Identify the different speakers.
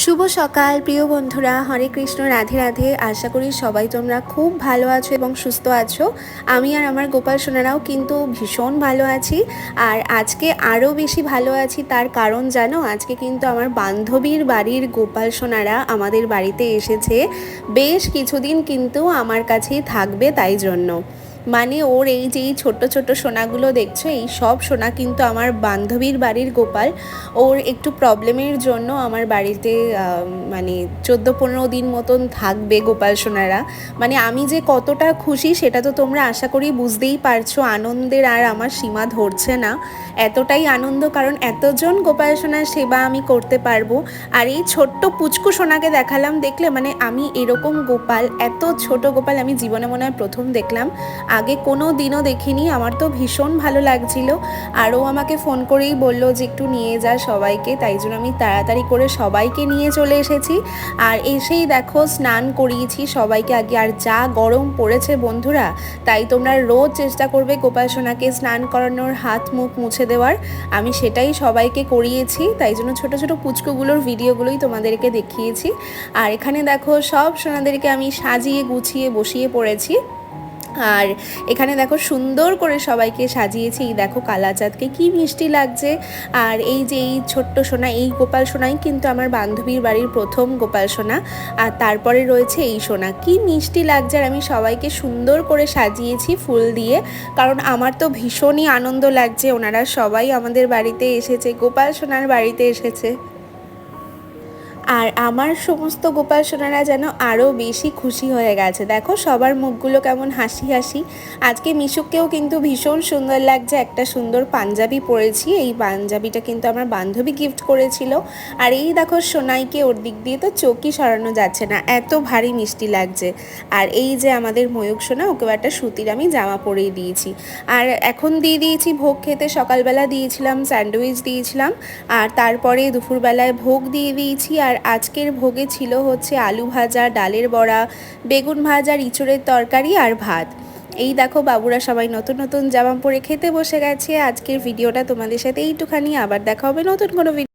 Speaker 1: শুভ সকাল, প্রিয় বন্ধুরা। হরে কৃষ্ণ, রাধে রাধে। আশা করি সবাই তোমরা খুব ভালো আছো এবং সুস্থ আছো। আমি আর আমার গোপাল সোনারাও কিন্তু ভীষণ ভালো আছি। আর আজকে আরও বেশি ভালো আছি তার কারণ জানো, আজকে কিন্তু আমার বান্ধবীর বাড়ির গোপাল সোনারা আমাদের বাড়িতে এসেছে। বেশ কিছুদিন কিন্তু আমার কাছেই থাকবে তাই জন্য। মানে ওর এই যে এই ছোট্ট ছোট্ট সোনাগুলো দেখছ, এই সব সোনা কিন্তু আমার বান্ধবীর বাড়ির গোপাল। ওর একটু প্রবলেমের জন্য আমার বাড়িতে মানে চোদ্দ পনেরো দিন মতন থাকবে গোপাল সোনারা। মানে আমি যে কতটা খুশি সেটা তো তোমরা আশা করি বুঝতেই পারছ, আনন্দের আর আমার সীমা ধরছে না। এতটাই আনন্দ, কারণ এতজন গোপাল সোনার সেবা আমি করতে পারব। আর এই ছোট্ট পুচকু সোনাকে দেখালাম, দেখলে মানে আমি এরকম গোপাল, এত ছোট গোপাল আমি জীবনে মনে হয় প্রথম দেখলাম। আগে কোনো দিনও দেখিনি, আমার তো ভীষণ ভালো লাগছিল। আরও আমাকে ফোন করেই বলল যে একটু নিয়ে যা সবাইকে, তাই জন্য আমি তাড়াতাড়ি করে সবাইকে নিয়ে চলে এসেছি। আর এসেই দেখো স্নান করিয়েছি সবাইকে আগে, আর যা গরম পড়েছে বন্ধুরা, তাই তোমরা রোজ চেষ্টা করবে গোপালসোনাকে স্নান করানোর হাত মুখ মুছে দেওয়ার। আমি সেটাই সবাইকে করিয়েছি, তাই জন্য ছোট ছোট পুচকুগুলোর ভিডিওগুলোই তোমাদেরকে দেখিয়েছি। আর এখানে দেখো সব সোনাদেরকে আমি সাজিয়ে গুছিয়ে বসিয়ে পড়েছি। আর এখানে দেখো সুন্দর করে সবাইকে সাজিয়েছি। এই দেখো কালাচাঁদকে কি মিষ্টি লাগছে। আর এই যে এই ছোট্ট সোনা, এই গোপাল সোনাই কিন্তু আমার বান্ধবীর বাড়ির প্রথম গোপাল সোনা। আর তারপরে রয়েছে এই সোনা। কি মিষ্টি লাগছে আর আমি সবাইকে সুন্দর করে সাজিয়েছি ফুল দিয়ে। কারণ আমার তো ভীষণই আনন্দ লাগছে। ওনারা সবাই আমাদের বাড়িতে এসেছে, গোপাল সোনার বাড়িতে এসেছে। আর আমার সমস্ত গোপাল সোনারা যেন আরও বেশি খুশি হয়ে গেছে। দেখো সবার মুখগুলো কেমন হাসি হাসি। আজকে মিশুককেও কিন্তু ভীষণ সুন্দর লাগছে। একটা সুন্দর পাঞ্জাবি পরেছি। এই পাঞ্জাবিটা কিন্তু আমার বান্ধবী গিফট করেছিল। আর এই দেখো সোনাইকে ওর দিক দিয়ে তো চোখই সরানো যাচ্ছে না। এত ভারী মিষ্টি লাগছে। আর এই যে আমাদের ময়ূক সোনা, ওকেও একটা সুতির আমি জামা পরিয়ে দিয়েছি। আর এখন দিয়ে দিয়েছি ভোগ খেতে। সকালবেলা দিয়েছিলাম, স্যান্ডউইচ দিয়েছিলাম। আর তারপরে দুপুরবেলায় ভোগ দিয়ে দিয়েছি। আর আজকের ভোগে ছিল হচ্ছে আলু ভাজা, ডালের বড়া, বেগুন ভাজা, ইঁচড়ের তরকারি আর ভাত। এই দেখো বাবুরা সবাই নতুন নতুন জামা পরে খেতে বসে গেছে। আজকের ভিডিওটা তোমাদের সাথে এইটুখানি। আবার দেখা হবে নতুন কোনো ভিডিও